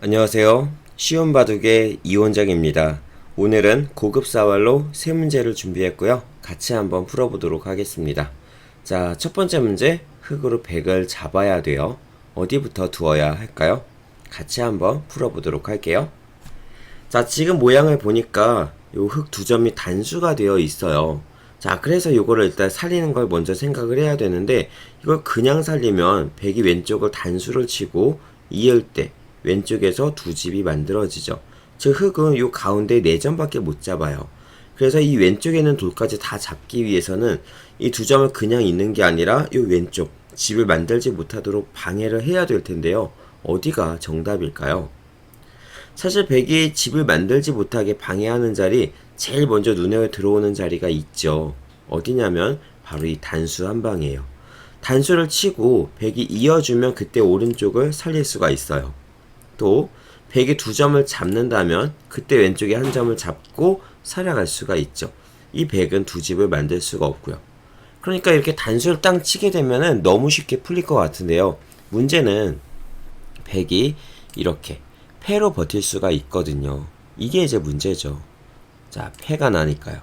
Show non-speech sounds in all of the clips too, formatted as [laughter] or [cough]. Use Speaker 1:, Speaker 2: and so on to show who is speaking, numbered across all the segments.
Speaker 1: 안녕하세요. 쉬운 바둑의 이원장입니다. 오늘은 고급 사활로 세 문제를 준비했고요. 같이 한번 풀어보도록 하겠습니다. 자, 첫 번째 문제, 흙으로 백을 잡아야 돼요. 어디부터 두어야 할까요? 같이 한번 풀어보도록 할게요. 자, 지금 모양을 보니까 요 흙 두 점이 단수가 되어 있어요. 자, 그래서 요거를 일단 살리는 걸 먼저 생각을 해야 되는데, 이걸 그냥 살리면 백이 왼쪽을 단수를 치고 이을 때 왼쪽에서 두 집이 만들어지죠. 즉, 흙은 요 가운데 네 점밖에 못 잡아요. 그래서 이 왼쪽에 있는 돌까지 다 잡기 위해서는 이 두 점을 그냥 있는 게 아니라 요 왼쪽 집을 만들지 못하도록 방해를 해야 될 텐데요. 어디가 정답일까요? 사실 백이 집을 만들지 못하게 방해하는 자리 제일 먼저 눈에 들어오는 자리가 있죠. 어디냐면 바로 이 단수 한 방이에요. 단수를 치고 백이 이어주면 그때 오른쪽을 살릴 수가 있어요. 또 백이 두 점을 잡는다면 그때 왼쪽에 한 점을 잡고 살아갈 수가 있죠. 이 백은 두 집을 만들 수가 없고요. 그러니까 이렇게 단수를 땅 치게 되면은 너무 쉽게 풀릴 것 같은데요. 문제는 백이 이렇게 패로 버틸 수가 있거든요. 이게 이제 문제죠. 자, 패가 나니까요.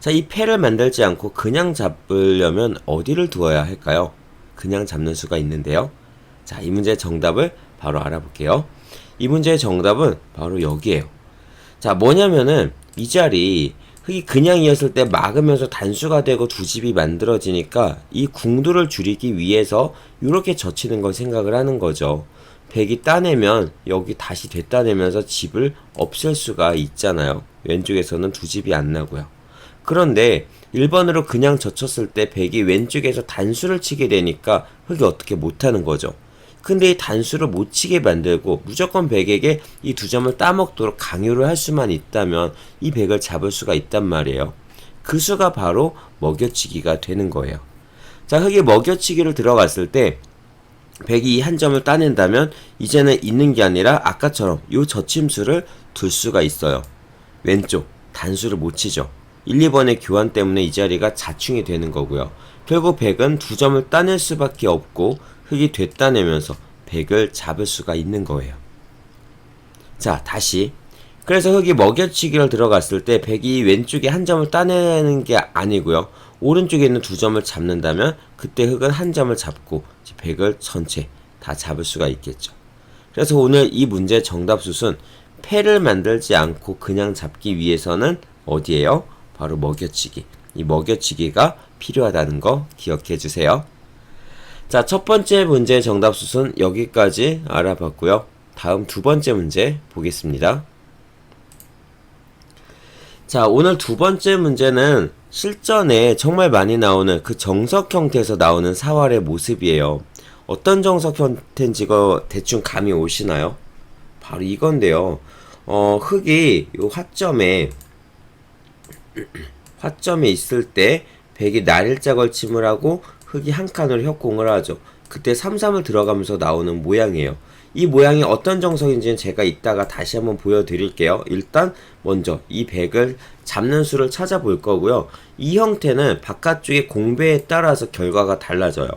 Speaker 1: 자, 이 패를 만들지 않고 그냥 잡으려면 어디를 두어야 할까요? 그냥 잡는 수가 있는데요. 자, 이 문제의 정답을 바로 알아볼게요. 이 문제의 정답은 바로 여기에요. 자, 뭐냐면은 이 자리 흙이 그냥 이었을 때 막으면서 단수가 되고 두 집이 만들어지니까 이 궁도를 줄이기 위해서 이렇게 젖히는 걸 생각을 하는 거죠. 백이 따내면 여기 다시 되따내면서 집을 없앨 수가 있잖아요. 왼쪽에서는 두 집이 안 나고요. 그런데 1번으로 그냥 젖혔을 때 백이 왼쪽에서 단수를 치게 되니까 흙이 어떻게 못하는 거죠. 근데 이 단수를 못 치게 만들고 무조건 백에게 이 두 점을 따먹도록 강요를 할 수만 있다면 이 백을 잡을 수가 있단 말이에요. 그 수가 바로 먹여치기가 되는 거예요. 자, 흙이 먹여치기를 들어갔을 때 백이 이 한 점을 따낸다면 이제는 있는 게 아니라 아까처럼 요 저침수를 둘 수가 있어요. 왼쪽 단수를 못 치죠. 1, 2번의 교환 때문에 이 자리가 자충이 되는 거고요. 결국 백은 두 점을 따낼 수밖에 없고 흙이 되따내면서 백을 잡을 수가 있는 거예요. 자, 다시. 그래서 흙이 먹여치기를 들어갔을 때 백이 왼쪽에 한 점을 따내는 게 아니고요. 오른쪽에 있는 두 점을 잡는다면 그때 흙은 한 점을 잡고 백을 전체 다 잡을 수가 있겠죠. 그래서 오늘 이 문제 정답 숫은 패를 만들지 않고 그냥 잡기 위해서는 어디에요? 바로 먹여치기. 이 먹여치기가 필요하다는 거 기억해 주세요. 자, 첫 번째 문제 정답 숫은 여기까지 알아봤고요. 다음 두 번째 문제 보겠습니다. 자, 오늘 두 번째 문제는 실전에 정말 많이 나오는 그 정석 형태에서 나오는 사활의 모습이에요. 어떤 정석 형태인지가 대충 감이 오시나요? 바로 이건데요. 어, 흙이 요 화점에 [clears throat] 화점에 있을 때 백이 날일자 걸침을 하고 흙이 한 칸으로 협공을 하죠. 그때 삼삼을 들어가면서 나오는 모양이에요. 이 모양이 어떤 정석인지는 제가 이따가 다시 한번 보여드릴게요. 일단 먼저 이 백을 잡는 수를 찾아볼 거고요. 이 형태는 바깥쪽의 공배에 따라서 결과가 달라져요.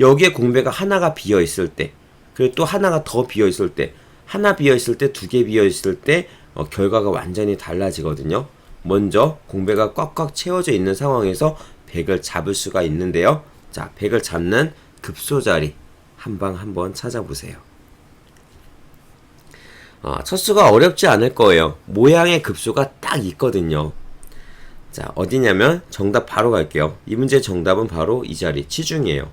Speaker 1: 여기에 공배가 하나가 비어 있을 때, 그리고 또 하나가 더 비어 있을 때, 하나 비어 있을 때, 두 개 비어 있을 때 어, 결과가 완전히 달라지거든요. 먼저 공배가 꽉꽉 채워져 있는 상황에서 백을 잡을 수가 있는데요. 자, 백을 잡는 급소 자리 한 방 한번 찾아보세요. 아, 첫 수가 어렵지 않을 거예요. 모양의 급소가 딱 있거든요. 자, 어디냐면 정답 바로 갈게요. 이 문제 정답은 바로 이 자리 치중이에요.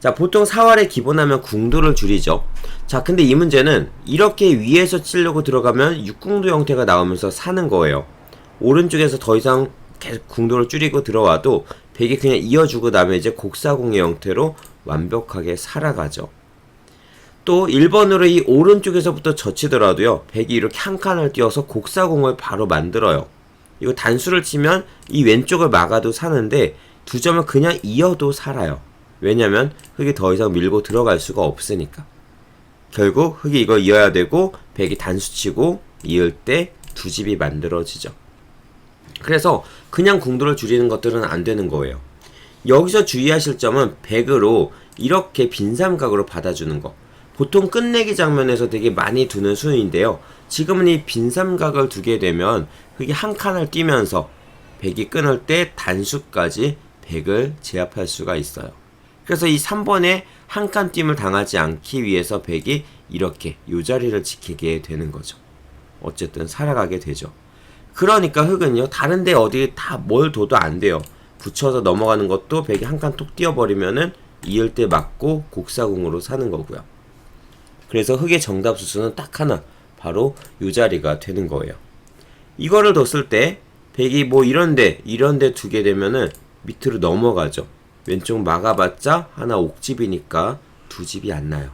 Speaker 1: 자, 보통 사활에 기본하면 궁도를 줄이죠. 자, 근데 이 문제는 이렇게 위에서 치려고 들어가면 육궁도 형태가 나오면서 사는 거예요. 오른쪽에서 더 이상 계속 궁도를 줄이고 들어와도 백이 그냥 이어주고 나면 이제 곡사공의 형태로 완벽하게 살아가죠. 또 1번으로 이 오른쪽에서부터 젖히더라도요. 백이 이렇게 한 칸을 띄어서 곡사공을 바로 만들어요. 이거 단수를 치면 이 왼쪽을 막아도 사는데 두 점을 그냥 이어도 살아요. 왜냐면 흙이 더 이상 밀고 들어갈 수가 없으니까. 결국 흙이 이거 이어야 되고 백이 단수 치고 이을 때 두 집이 만들어지죠. 그래서 그냥 궁도를 줄이는 것들은 안 되는 거예요. 여기서 주의하실 점은 백으로 이렇게 빈삼각으로 받아주는 거. 보통 끝내기 장면에서 되게 많이 두는 수인데요. 지금은 이 빈삼각을 두게 되면 흙이 한 칸을 뛰면서 백이 끊을 때 단수까지 백을 제압할 수가 있어요. 그래서 이 3번에 한칸 띄임을 당하지 않기 위해서 백이 이렇게 요 자리를 지키게 되는 거죠. 어쨌든 살아가게 되죠. 그러니까 흙은요, 다른데 어디 다 뭘 둬도 안 돼요. 붙여서 넘어가는 것도 백이 한 칸 톡 띄어버리면은 이을 때 맞고 곡사공으로 사는 거고요. 그래서 흙의 정답 수수는 딱 하나, 바로 요 자리가 되는 거예요. 이거를 뒀을 때 백이 뭐 이런데 이런데 두게 되면은 밑으로 넘어가죠. 왼쪽 막아봤자 하나 옥집이니까 두 집이 안 나요.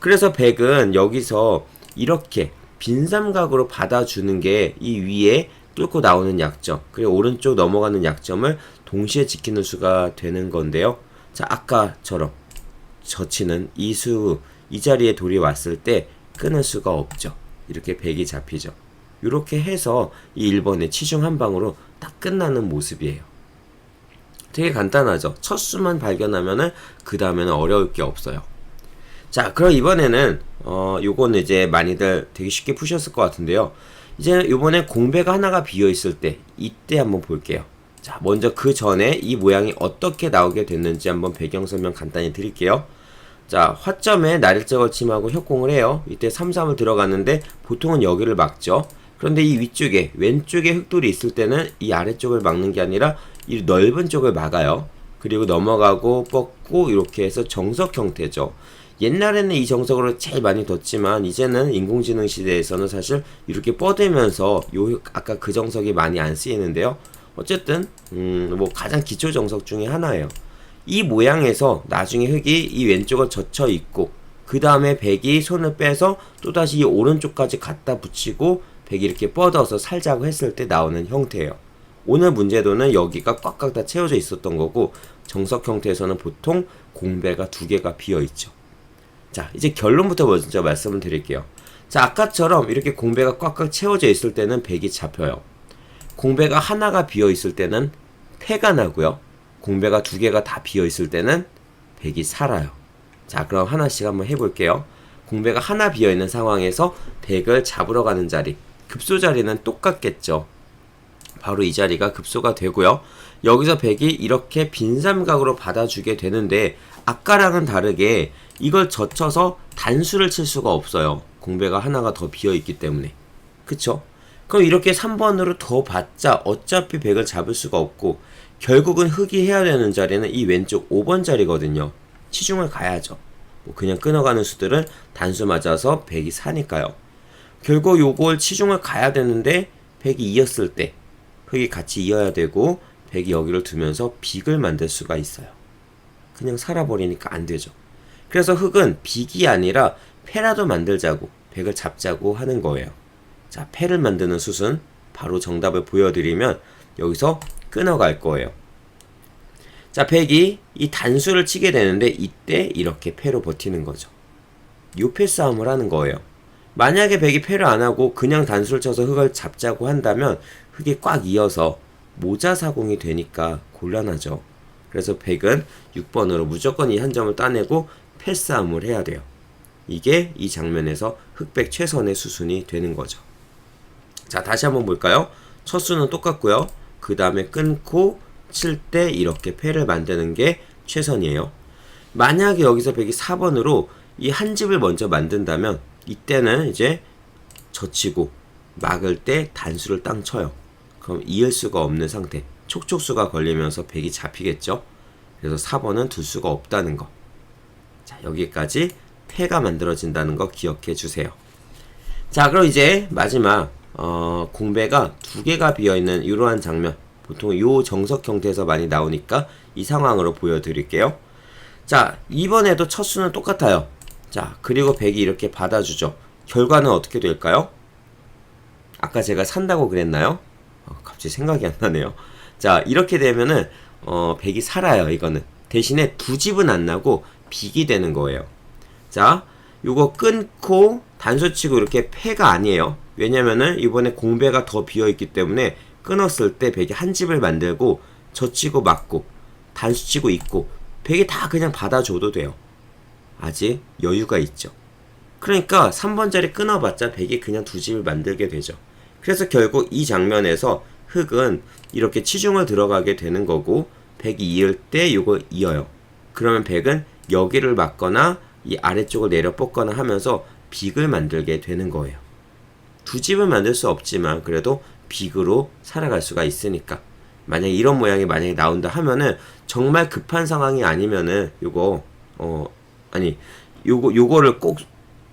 Speaker 1: 그래서 백은 여기서 이렇게 빈삼각으로 받아주는 게 이 위에 뚫고 나오는 약점, 그리고 오른쪽 넘어가는 약점을 동시에 지키는 수가 되는 건데요. 자, 아까처럼 젖히는 이 수, 이 자리에 돌이 왔을 때 끊을 수가 없죠. 이렇게 백이 잡히죠. 이렇게 해서 이 1번의 치중 한 방으로 딱 끝나는 모습이에요. 되게 간단하죠. 첫 수만 발견하면은 그 다음에는 어려울 게 없어요. 자, 그럼 이번에는 어 요거는 이제 많이들 되게 쉽게 푸셨을 것 같은데요. 이제 요번에 공배가 하나가 비어 있을 때 이때 한번 볼게요. 자, 먼저 그 전에 이 모양이 어떻게 나오게 됐는지 한번 배경 설명 간단히 드릴게요. 자, 화점에 날일자 침하고 협공을 해요. 이때 3, 3을 들어갔는데 보통은 여기를 막죠. 그런데 이 위쪽에 왼쪽에 흑돌이 있을 때는 이 아래쪽을 막는 게 아니라 이 넓은 쪽을 막아요. 그리고 넘어가고 뻗고 이렇게 해서 정석 형태죠. 옛날에는 이 정석으로 제일 많이 뒀지만 이제는 인공지능 시대에서는 사실 이렇게 뻗으면서 요 아까 그 정석이 많이 안 쓰이는데요. 어쨌든 음 뭐 가장 기초 정석 중에 하나예요. 이 모양에서 나중에 흙이 이 왼쪽을 젖혀 있고 그 다음에 백이 손을 빼서 또다시 이 오른쪽까지 갖다 붙이고 백이 이렇게 뻗어서 살자고 했을 때 나오는 형태예요. 오늘 문제도는 여기가 꽉꽉 다 채워져 있었던 거고 정석 형태에서는 보통 공배가 두 개가 비어 있죠. 자, 이제 결론부터 먼저 말씀을 드릴게요. 자, 아까처럼 이렇게 공배가 꽉꽉 채워져 있을 때는 백이 잡혀요. 공배가 하나가 비어 있을 때는 패가 나고요. 공배가 두 개가 다 비어 있을 때는 백이 살아요. 자, 그럼 하나씩 한번 해볼게요. 공배가 하나 비어 있는 상황에서 백을 잡으러 가는 자리, 급소 자리는 똑같겠죠. 바로 이 자리가 급소가 되고요. 여기서 백이 이렇게 빈 삼각으로 받아주게 되는데 아까랑은 다르게 이걸 젖혀서 단수를 칠 수가 없어요. 공배가 하나가 더 비어 있기 때문에. 그쵸? 그럼 이렇게 3번으로 더 받자 어차피 백을 잡을 수가 없고 결국은 흙이 해야 되는 자리는 이 왼쪽 5번 자리거든요. 치중을 가야죠. 뭐 그냥 끊어가는 수들은 단수 맞아서 백이 사니까요. 결국 요걸 치중을 가야 되는데 백이 이었을 때 흙이 같이 이어야 되고 백이 여기를 두면서 빅을 만들 수가 있어요. 그냥 살아버리니까 안 되죠. 그래서 흙은 빅이 아니라 패라도 만들자고 백을 잡자고 하는 거예요. 자, 패를 만드는 숫은 바로 정답을 보여드리면 여기서 끊어갈 거예요. 자, 백이 이 단수를 치게 되는데 이때 이렇게 패로 버티는 거죠. 요패 싸움을 하는 거예요. 만약에 백이 패를 안 하고 그냥 단수를 쳐서 흙을 잡자고 한다면 흙이 꽉 이어서 모자 사공이 되니까 곤란하죠. 그래서 백은 6번으로 무조건 이 한 점을 따내고 패싸움을 해야 돼요. 이게 이 장면에서 흑백 최선의 수순이 되는 거죠. 자, 다시 한번 볼까요? 첫 수는 똑같고요. 그 다음에 끊고 칠 때 이렇게 패를 만드는 게 최선이에요. 만약에 여기서 백이 4번으로 이 한 집을 먼저 만든다면 이때는 이제 젖히고 막을 때 단수를 땅 쳐요. 그럼 이을 수가 없는 상태. 촉촉수가 걸리면서 백이 잡히겠죠. 그래서 4번은 둘 수가 없다는 거. 자, 여기까지 패가 만들어진다는 거 기억해 주세요. 자, 그럼 이제 마지막 어, 공배가 두 개가 비어 있는 이러한 장면. 보통 요 정석 형태에서 많이 나오니까 이 상황으로 보여드릴게요. 자, 이번에도 첫 수는 똑같아요. 자, 그리고 백이 이렇게 받아주죠. 결과는 어떻게 될까요? 아까 제가 산다고 그랬나요? 어, 갑자기 생각이 안 나네요. 자, 이렇게 되면은 어, 백이 살아요, 이거는. 대신에 두 집은 안 나고 빅이 되는 거예요. 자, 요거 끊고 단수치고 이렇게 패가 아니에요. 왜냐면은 이번에 공배가 더 비어 있기 때문에 끊었을 때 백이 한 집을 만들고 젖히고 맞고 단수치고 있고 백이 다 그냥 받아줘도 돼요. 아직 여유가 있죠. 그러니까 3번 자리 끊어봤자 100이 그냥 두 집을 만들게 되죠. 그래서 결국 이 장면에서 흙은 이렇게 치중을 들어가게 되는 거고 100이 이을 때 이거 이어요. 그러면 100은 여기를 맞거나 이 아래쪽을 내려 뽑거나 하면서 빅을 만들게 되는 거예요. 두 집을 만들 수 없지만 그래도 빅으로 살아갈 수가 있으니까 만약에 이런 모양이 만약에 나온다 하면은 정말 급한 상황이 아니면은 요거 어 아니 요거 요거를 꼭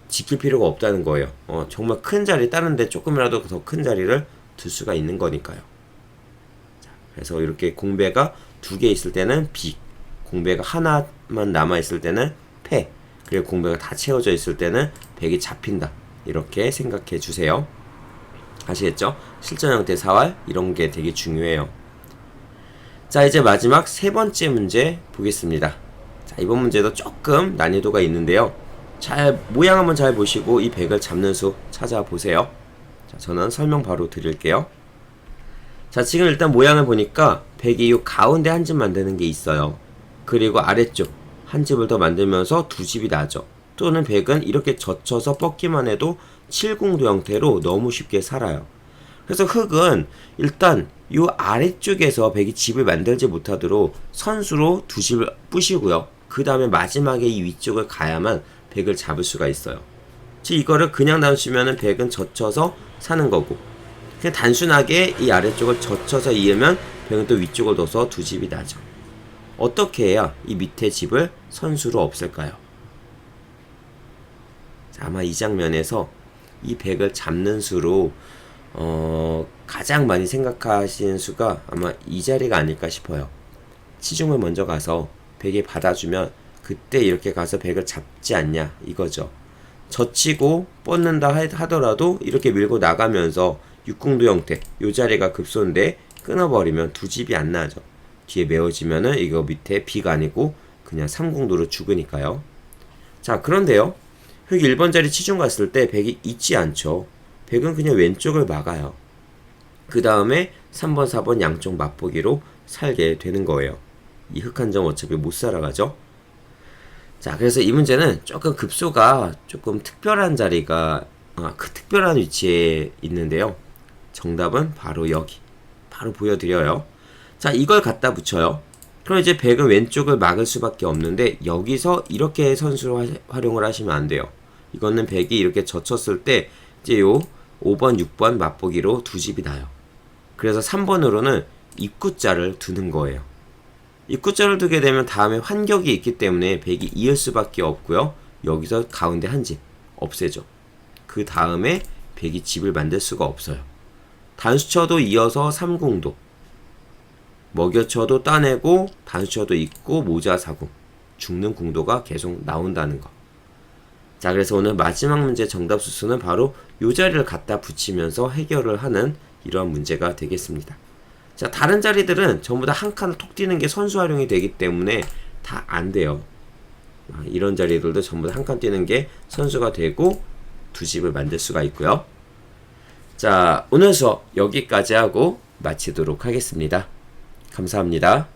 Speaker 1: 지킬 필요가 없다는 거예요. 어 정말 큰 자리 다른데 조금이라도 더 큰 자리를 둘 수가 있는 거니까요. 자, 그래서 이렇게 공배가 두 개 있을 때는 빅, 공배가 하나만 남아 있을 때는 패, 그리고 공배가 다 채워져 있을 때는 백이 잡힌다. 이렇게 생각해 주세요. 아시겠죠? 실전 형태 사활 이런 게 되게 중요해요. 자, 이제 마지막 세 번째 문제 보겠습니다. 자, 이번 문제도 조금 난이도가 있는데요. 잘 모양 한번 잘 보시고 이 백을 잡는 수 찾아보세요. 자, 저는 설명 바로 드릴게요. 자, 지금 일단 모양을 보니까 백이 이 가운데 한 집 만드는 게 있어요. 그리고 아래쪽 한 집을 더 만들면서 두 집이 나죠. 또는 백은 이렇게 젖혀서 뻗기만 해도 칠궁도 형태로 너무 쉽게 살아요. 그래서 흙은 일단 이 아래쪽에서 백이 집을 만들지 못하도록 선수로 두 집을 부시고요. 그 다음에 마지막에 이 위쪽을 가야만 백을 잡을 수가 있어요. 즉 이거를 그냥 놔두시면은 백은 젖혀서 사는 거고 그냥 단순하게 이 아래쪽을 젖혀서 이으면 백은 또 위쪽을 둬서 두 집이 나죠. 어떻게 해야 이 밑에 집을 선수로 없앨까요? 자, 아마 이 장면에서 이 백을 잡는 수로 어, 가장 많이 생각하시는 수가 아마 이 자리가 아닐까 싶어요. 치중을 먼저 가서 백에 받아주면 그때 이렇게 가서 백을 잡지 않냐 이거죠. 젖히고 뻗는다 하- 하더라도 이렇게 밀고 나가면서 육궁도 형태 요 자리가 급소인데 끊어버리면 두 집이 안 나죠. 뒤에 메워지면은 이거 밑에 비가 아니고 그냥 삼궁도로 죽으니까요. 자 그런데요. 흙 1번 자리 치중 갔을 때 백이 있지 않죠. 백은 그냥 왼쪽을 막아요. 그 다음에 3번, 4번 양쪽 맛보기로 살게 되는 거예요. 이흙한점 어차피 못 살아가죠. 자, 그래서 이 문제는 조금 급소가 조금 특별한 자리가, 아, 그 특별한 위치에 있는데요. 정답은 바로 여기. 바로 보여드려요. 자, 이걸 갖다 붙여요. 그럼 이제 백은 왼쪽을 막을 수밖에 없는데 여기서 이렇게 선수로 하- 활용을 하시면 안 돼요. 이거는 백이 이렇게 젖혔을 때 이제 요 5번, 6번 맛보기로 두 집이 나요. 그래서 3번으로는 입구자를 두는 거예요. 입구자를 두게 되면 다음에 환격이 있기 때문에 백이 이을 수밖에 없고요. 여기서 가운데 한 집 없애죠. 그 다음에 백이 집을 만들 수가 없어요. 단수쳐도 이어서 3궁도 먹여쳐도 따내고 단수쳐도 있고 모자 사궁 죽는 궁도가 계속 나온다는 거. 자 그래서 오늘 마지막 문제 정답 수수는 바로 요 자리를 갖다 붙이면서 해결을 하는 이러한 문제가 되겠습니다. 자 다른 자리들은 전부 다 한 칸을 톡 뛰는 게 선수 활용이 되기 때문에 다 안 돼요. 아, 이런 자리들도 전부 다 한 칸 뛰는 게 선수가 되고 두 집을 만들 수가 있고요. 자 오늘 수업 여기까지 하고 마치도록 하겠습니다. 감사합니다.